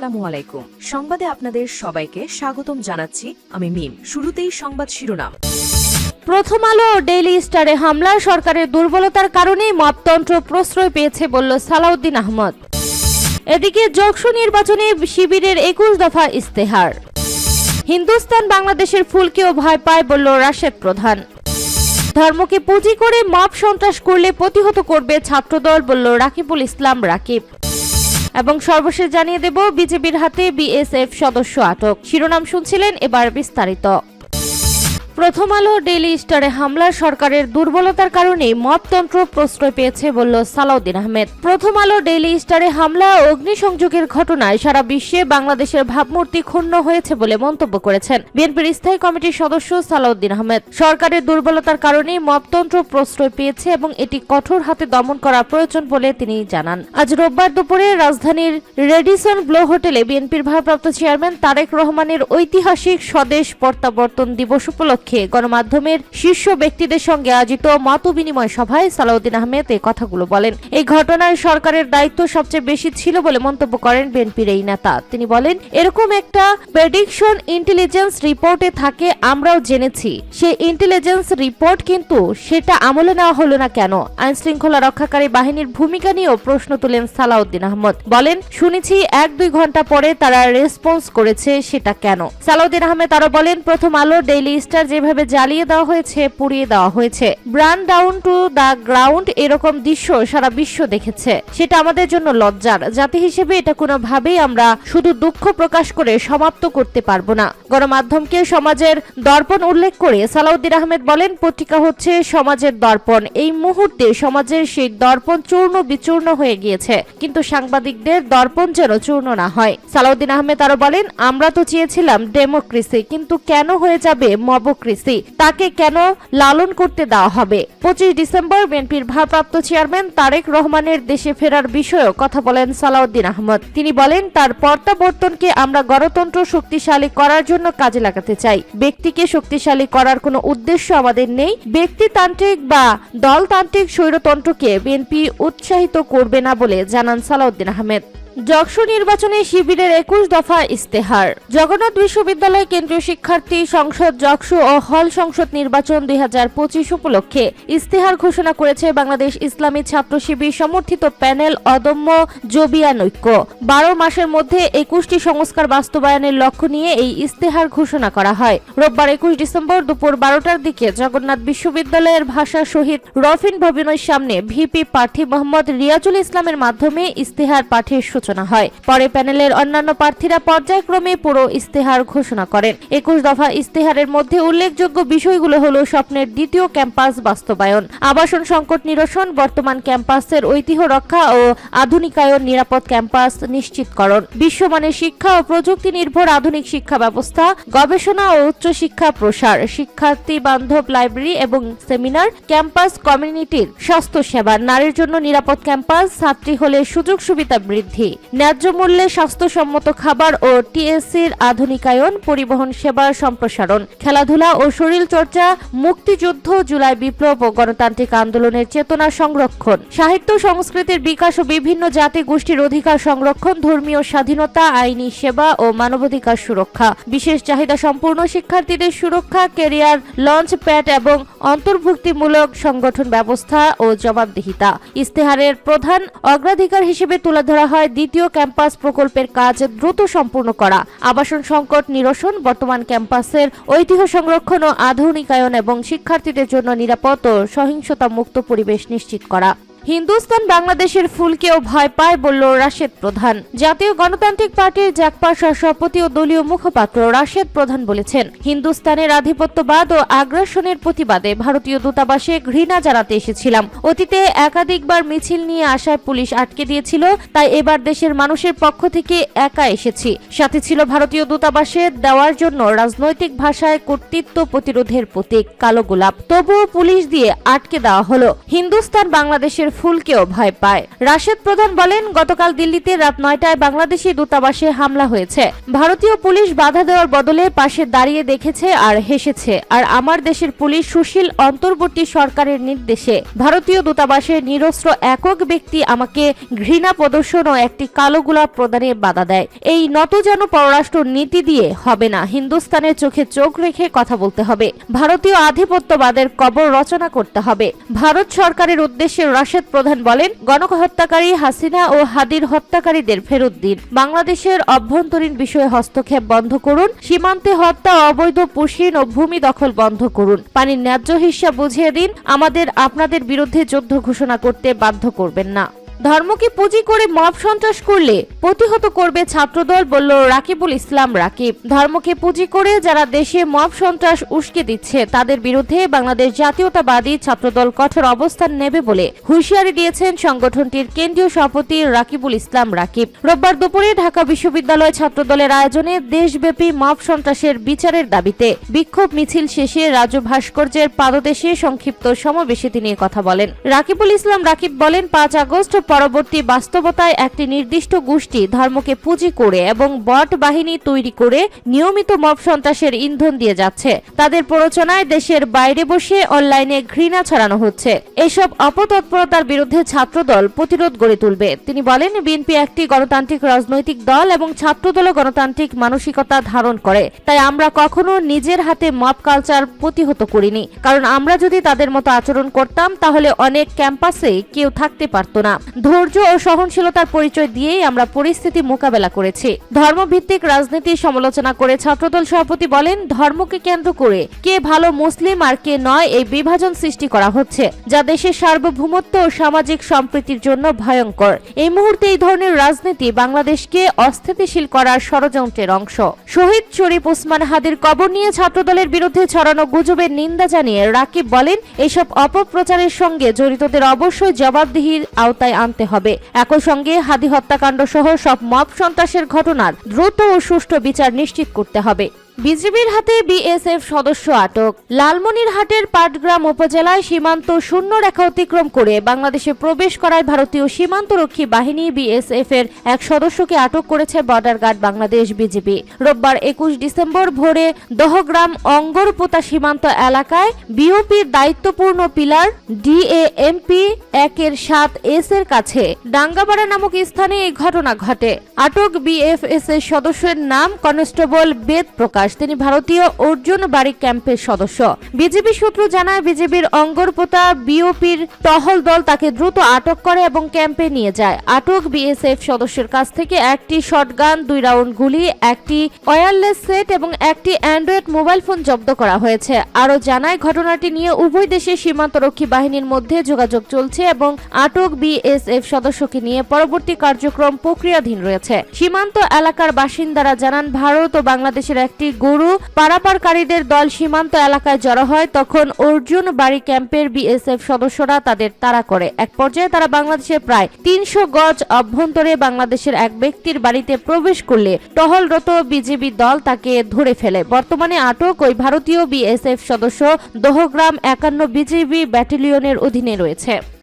আসসালামু আলাইকুম সংবাদে আপনাদের সবাইকে স্বাগতম জানাচ্ছি আমি মিম। শুরুতেই সংবাদ শিরোনাম। প্রথম আলো ডেইলি স্টারে হামলা সরকারের দুর্বলতার কারণেই মপতন্ত্র প্রশ্রয় পেয়েছে বলল সালাউদ্দিন আহমদ। এদিকে যক্ষু নির্বাচনে শিবিরের একুশ দফা ইস্তেহার হিন্দুস্তান বাংলাদেশের ফুলকেও ভয় পায় বলল রাশেদ প্রধান। ধর্মকে পুঁজি করে মব সন্ত্রাস করলে প্রতিহত করবে ছাত্রদল বলল রাকিবুল ইসলাম রাকিব। এবং সর্বশেষ জানিয়ে দেব বিজেপির হাতে বিএসএফ সদস্য আটক। শিরোনাম শুনছিলেন এবার বিস্তারিত। প্রথম আলো ডেইলি স্টারে হামলা, সরকারের দুর্বলতার কারণে মপতন্ত্র প্রশ্রয় পেয়েছে, বলল সালাউদ্দিন আহমেদ। প্রথম আলো ডেইলি স্টারে হামলা ও অগ্নিসংযোগের ঘটনায় সারা বিশ্বে বাংলাদেশের ভাবমূর্তি ক্ষুণ্ণ হয়েছে বলে মন্তব্য করেছেন বিএনপির স্থায়ী কমিটির সদস্য সালাউদ্দিন আহমেদ। সরকারের দুর্বলতার কারণে মপতন্ত্র প্রশ্রয় পেয়েছে এবং এটি কঠোর হাতে দমন করা প্রয়োজন বলে তিনি জানান। আজ রোববার দুপুরে রাজধানীর রেডিসন ব্লো হোটেলে বিএনপির ভারপ্রাপ্ত চেয়ারম্যান তারেক রহমানের ঐতিহাসিক স্বদেশ প্রত্যাবর্তন দিবস উপলক্ষে গণমাধ্যমের শীর্ষ ব্যক্তিদের সঙ্গে আয়োজিত মত বিনিময় সভায় সালাউদ্দিন আহমেদ এই কথাগুলো বলেন। এই ঘটনায় সরকারের দায়িত্ব সবচেয়ে বেশি ছিল বলে মন্তব্য করেন বিএনপির এই নেতা। তিনি বলেন, এরকম একটা প্রেডিকশন ইন্টেলিজেন্স রিপোর্টে থাকে, আমরাও জেনেছি। সেই ইন্টেলিজেন্স রিপোর্ট কিন্তু সেটা আমলে নেওয়া হলো না কেন? আইন শৃঙ্খলা রক্ষাকারী বাহিনীর ভূমিকা নিয়েও প্রশ্ন তুলেন সালাউদ্দিন আহমদ। বলেন, শুনেছি এক দুই ঘণ্টা পরে তারা রেসপন্স করেছে সেটা কেন? সালাউদ্দিন আহমেদ আরও বলেন, প্রথম আলো ডেইলি স্টার যেভাবে জ্বালিয়ে দেওয়া হয়েছে, পুড়িয়ে দেওয়া হয়েছে। Burn down to the ground এরকম দৃশ্য সারা বিশ্ব দেখেছে। সেটা আমাদের জন্য লজ্জার। জাতি হিসেবে এটা কোনোভাবেই আমরা শুধু দুঃখ প্রকাশ করে সমাপ্ত করতে পারব না। গণমাধ্যমকে সমাজের দর্পণ উল্লেখ করে সালাউদ্দিন আহমেদ বলেন, পত্রিকা হচ্ছে সমাজের দর্পণ। এই মুহূর্তে সমাজের সেই দর্পণ চূর্ণ বিচূর্ণ হয়ে গিয়েছে। কিন্তু সাংবাদিকদের দর্পণ যেন চূর্ণ না হয়। সালাউদ্দিন আহমেদ আরও বলেন, আমরা তো চেয়েছিলাম ডেমোক্রেসি, কিন্তু কেন হয়ে যাবে মবক্রেসি তাকে কেন লালন করতে দেওয়া হবে? পঁচিশ ডিসেম্বর বিএনপির ভারপ্রাপ্ত চেয়ারম্যান তারেক রহমানের দেশে ফেরার বিষয়েও কথা বলেন সালাউদ্দিন আহমদ। তিনি বলেন, তার প্রত্যাবর্তনকে আমরা গণতন্ত্র শক্তিশালী করার জন্য কাজে লাগাতে চাই। ব্যক্তিকে শক্তিশালী করার কোনো উদ্দেশ্য আমাদের নেই। ব্যক্তিতান্ত্রিক বা দলতান্ত্রিক স্বৈরতন্ত্রকে বিএনপি উৎসাহিত করবে না বলে জানান সালাউদ্দিন আহমেদ। যক্ষু নির্বাচনে শিবিরের একুশ দফা ইস্তেহার জগন্নাথ বিশ্ববিদ্যালয় কেন্দ্রীয় শিক্ষার্থী সংসদ যক্ষু ও হল সংসদ নির্বাচন দুই হাজার পঁচিশ উপলক্ষে ইস্তেহার ঘোষণা করেছে বাংলাদেশ ইসলামী ছাত্র শিবির সমর্থিত প্যানেল অদম্য জবিয়া নৈক্য বারো মাসের মধ্যে একুশটি সংস্কার বাস্তবায়নের লক্ষ্য নিয়ে এই ইস্তেহার ঘোষণা করা হয়। রোববার একুশ ডিসেম্বর দুপুর বারোটার দিকে জগন্নাথ বিশ্ববিদ্যালয়ের ভাষা শহীদ রফিন ভবনের সামনে ভিপি প্রার্থী মোহাম্মদ রিয়াজুল ইসলামের মাধ্যমে ইস্তেহার পাঠের সূচনা হয়। পরে প্যানেলের অন্যান্য প্রার্থীরা পর্যায়ক্রমে পুরো ইস্তেহার ঘোষণা করেন। একুশ দফা ইস্তেহারের মধ্যে উল্লেখযোগ্য বিষয়গুলো হল স্বপ্নের দ্বিতীয় ক্যাম্পাস বাস্তবায়ন, আবাসন সংকট নিরসন, বর্তমান ক্যাম্পাসের ঐতিহ্য রক্ষা ও আধুনিকায়ন নিরাপদ ক্যাম্পাস নিশ্চিতকরণ, বিশ্বমানের শিক্ষা ও প্রযুক্তি নির্ভর আধুনিক শিক্ষা ব্যবস্থা, গবেষণা ও উচ্চশিক্ষা প্রসার, শিক্ষার্থী বান্ধব লাইব্রেরি এবং সেমিনার, ক্যাম্পাস কমিউনিটির স্বাস্থ্য সেবা নারীর জন্য নিরাপদ ক্যাম্পাস, ছাত্রী হলে সুযোগ সুবিধা বৃদ্ধি। ন্যায্য মূল্যে স্বাস্থ্যসম্মত খাবার ও টিএসসির আধুনিকায়ন, পরিবহন সেবার সম্প্রসারণ, খেলাধুলা ও শরীর চর্চা মুক্তিযুদ্ধ, জুলাই বিপ্লব ও গণতান্ত্রিক আন্দোলনের চেতনা সংরক্ষণ, সাহিত্য সংস্কৃতির বিকাশ ও বিভিন্ন জাতি গোষ্ঠীর অধিকার সংরক্ষণ, ধর্মীয় স্বাধীনতা, আইনি সেবা ও মানবাধিকার সুরক্ষা, বিশেষ চাহিদা সম্পূর্ণ শিক্ষার্থীদের সুরক্ষা কেরিয়ার লঞ্চ প্যাড এবং অন্তর্ভুক্তিমূলক সংগঠন ব্যবস্থা ও জবাবদিহিতা। ইস্তেহারের প্রধান অগ্রাধিকার হিসেবে তুলে ধরা হয় দ্বিতীয় ক্যাম্পাস প্রকল্পের কাজ দ্রুত সম্পূর্ণ করা। আবাসন সংকট নিরসন, বর্তমান ক্যাম্পাসের ঐতিহ্য সংরক্ষণ ও আধুনিকায়ন এবং শিক্ষার্থীদের জন্য নিরাপদ ও সহিংসতা মুক্ত পরিবেশ নিশ্চিত করা। হিন্দুস্তান বাংলাদেশের ফুলকেও ভয় পায়, বলল রাশেদ প্রধান। জাতীয় গণতান্ত্রিক পার্টির জাকপা সভাপতি ও দলীয় মুখপাত্র রাশেদ প্রধান বলেছেন, হিন্দুস্তানের আধিপত্যবাদ ও আগ্রাসনের প্রতিবাদে ভারতীয় দূতাবাসে ঘৃণা জানাতে এসেছিলাম। অতীতে একাধিকবার মিছিল নিয়ে আসায় পুলিশ আটকে দিয়েছিল, তাই এবার দেশের মানুষের পক্ষ থেকে একা এসেছি। সাথে ছিল ভারতীয় দূতাবাসে দেওয়ার জন্য রাজনৈতিক ভাষায় কর্তৃত্ব প্রতিরোধের প্রতীক কালো গোলাপ। তবুও পুলিশ দিয়ে আটকে দেওয়া হলো। হিন্দুস্তান বাংলাদেশের ফুলকেও ভয় পায়। রাশেদ প্রধান বলেন, গতকাল দিল্লিতে রাত নয়টায় বাংলাদেশি দূতাবাসে হামলা হয়েছে। ভারতীয় পুলিশ বাধা দেওয়ার বদলে পাশে দাঁড়িয়ে দেখেছে আর হেসেছে। আর আমার দেশের পুলিশ সুশীল অন্তর্বর্তী সরকারের নির্দেশে। ভারতীয় দূতাবাসের নিরস্ত্র একক ব্যক্তি আমাকে ঘৃণা প্রদর্শন ও একটি কালো গোলাপ প্রদানে বাধা দেয়। এই নত যেন পররাষ্ট্র নীতি দিয়ে হবে না, হিন্দুস্তানের চোখে চোখ রেখে কথা বলতে হবে। ভারতীয় আধিপত্যবাদের কবর রচনা করতে হবে। ভারত সরকারের উদ্দেশ্যে রাশেদ প্রধান বলেন, গণহত্যাকারী হাসিনা ও হাদির হত্যাকারীদের ফেরত দিন। বাংলাদেশের অভ্যন্তরীণ বিষয়ে হস্তক্ষেপ বন্ধ করুন, সীমান্তে হত্যা, অবৈধ পুষিন ও ভূমি দখল বন্ধ করুন। পানির ন্যায্য হিসাব বুঝিয়ে দিন, আমাদের আপনাদের বিরুদ্ধে যুদ্ধ ঘোষণা করতে বাধ্য করবেন না। ধর্মকে পুঁজি করে মব সন্ত্রাস করলে প্রতিহত করবে ছাত্রদল, বলল রাকিবুল ইসলাম রাকিব। ধর্মকে পুঁজি করে যারা দেশে মব সন্ত্রাস উস্কে দিচ্ছে, তাদের বিরুদ্ধে বাংলাদেশ জাতীয়তাবাদী ছাত্রদল কঠোর অবস্থান নেবে বলে হুঁশিয়ারি দিয়েছেন সংগঠনটির কেন্দ্রীয় সভাপতি রাকিবুল ইসলাম রাকিব। রোববার দুপুরে ঢাকা বিশ্ববিদ্যালয় ছাত্রদলের আয়োজনে দেশব্যাপী মব সন্ত্রাসের বিচারের দাবিতে বিক্ষোভ মিছিল শেষে রাজু ভাস্কর্যের পাদদেশে সংক্ষিপ্ত সমাবেশে তিনি কথা বলেন। রাকিবুল ইসলাম রাকিব বলেন, পাঁচ আগস্ট পরবর্তী বাস্তবতায় একটি নির্দিষ্ট গোষ্ঠী ধর্মকে পুঁজি করে এবং বট বাহিনী তৈরি করে নিয়মিত মব সন্ত্রাসের ইন্ধন দিয়ে যাচ্ছে। তাদের প্ররোচনায় দেশের বাইরে বসে অনলাইনে ঘৃণা ছড়ানো হচ্ছে। এসব অপতৎপরতার বিরুদ্ধে ছাত্রদল প্রতিরোধ গড়ে তুলবে। তিনি বলেন, বিএনপি একটি গণতান্ত্রিক রাজনৈতিক দল এবং ছাত্রদলও গণতান্ত্রিক মানসিকতা ধারণ করে। তাই আমরা কখনো নিজের হাতে মব কালচার প্রতিহত করিনি। কারণ আমরা যদি তাদের মতো আচরণ করতাম, তাহলে অনেক ক্যাম্পাসে কেউ থাকতে পারত না। ধৈর্য ও সহনশীলতার পরিচয় দিয়েই আমরা পরিস্থিতি মোকাবেলা করেছি। ধর্মভিত্তিক রাজনীতির সমালোচনা করে ছাত্রদল সভাপতি বলেন, ধর্মকে কেন্দ্র করে কে ভালো মুসলিম আর কে নয় এই বিভাজন সৃষ্টি করা হচ্ছে, যা দেশের সার্বভৌমত্ব ও সামাজিক সম্প্রীতির জন্য ভয়ঙ্কর। এই মুহূর্তে এই ধরনের রাজনীতি বাংলাদেশকে অস্থিতিশীল করার ষড়যন্ত্রের অংশ। শহীদ শরীফ ওসমান হাদির কবর নিয়ে ছাত্রদলের বিরুদ্ধে ছড়ানো গুজবের নিন্দা জানিয়ে রাকিব বলেন, এসব অপপ্রচারের সঙ্গে জড়িতদের অবশ্যই জবাবদিহির আওতায় আনতে হবে। একই সঙ্গে হাদি হত্যাকাণ্ড সহ সব মব সন্ত্রাসের ঘটনার দ্রুত ও সুষ্ঠু বিচার নিশ্চিত করতে হবে। বিজিবির হাতে বিএসএফ সদস্য আটক। লালমনিরহাটের পাটগ্রাম উপজেলায় সীমান্ত শূন্য রেখা অতিক্রম করে বাংলাদেশে প্রবেশ করায় ভারতীয় সীমান্তরক্ষী বাহিনী বিএসএফ এর এক সদস্যকে আটক করেছে বর্ডার গার্ড বাংলাদেশ বিজিবি। রোববার একুশ ডিসেম্বর ভোরে দহগ্রাম অঙ্গরপোতা সীমান্ত এলাকায় বিওপির দায়িত্বপূর্ণ পিলার ডিএএমপি একের সাত এস এর কাছে ডাঙ্গাবাড়া নামক স্থানে এই ঘটনা ঘটে। আটক বিএফএস এর সদস্যের নাম কনস্টেবল বেদ প্রকাশ। তিনি ভারতীয় অর্জুন বাড়ি ক্যাম্পের সদস্য। বিজেপি সূত্র জানায়, বিজেপির অঙ্গরপোতা বিওপির টহল দল তাকে দ্রুত আটক করে এবং ক্যাম্পে নিয়ে যায়। আটক বিএসএফ সদস্যের কাছ থেকে একটি শটগান, দুই রাউন্ড গুলি, একটি ওয়্যারলেস সেট এবং একটি অ্যান্ড্রয়েড মোবাইল ফোন জব্দ করা হয়েছে। আরও জানায়, ঘটনাটি নিয়ে উভয় দেশের সীমান্তরক্ষী বাহিনীর মধ্যে যোগাযোগ চলছে এবং আটক বিএসএফ সদস্যকে নিয়ে পরবর্তী কার্যক্রম প্রক্রিয়াধীন রয়েছে। সীমান্ত এলাকার বাসিন্দারা জানান, ভারত ও বাংলাদেশের একটি গরু পারাপারকারীদের দল সীমান্ত এলাকায় জড়ো হয়, তখন অর্জুন বাড়ি ক্যাম্পের বিএসএফ সদস্যরা তাদের তাড়া করে। এক পর্যায়ে তারা বাংলাদেশের প্রায় তিনশো গজ অভ্যন্তরে বাংলাদেশের এক ব্যক্তির বাড়িতে প্রবেশ করলে টহলরত বিজেপি দল তাকে ধরে ফেলে। বর্তমানে আটক ওই ভারতীয় বিএসএফ সদস্য দোহগ্রাম একান্ন বিজেপি ব্যাটালিয়নের অধীনে রয়েছে।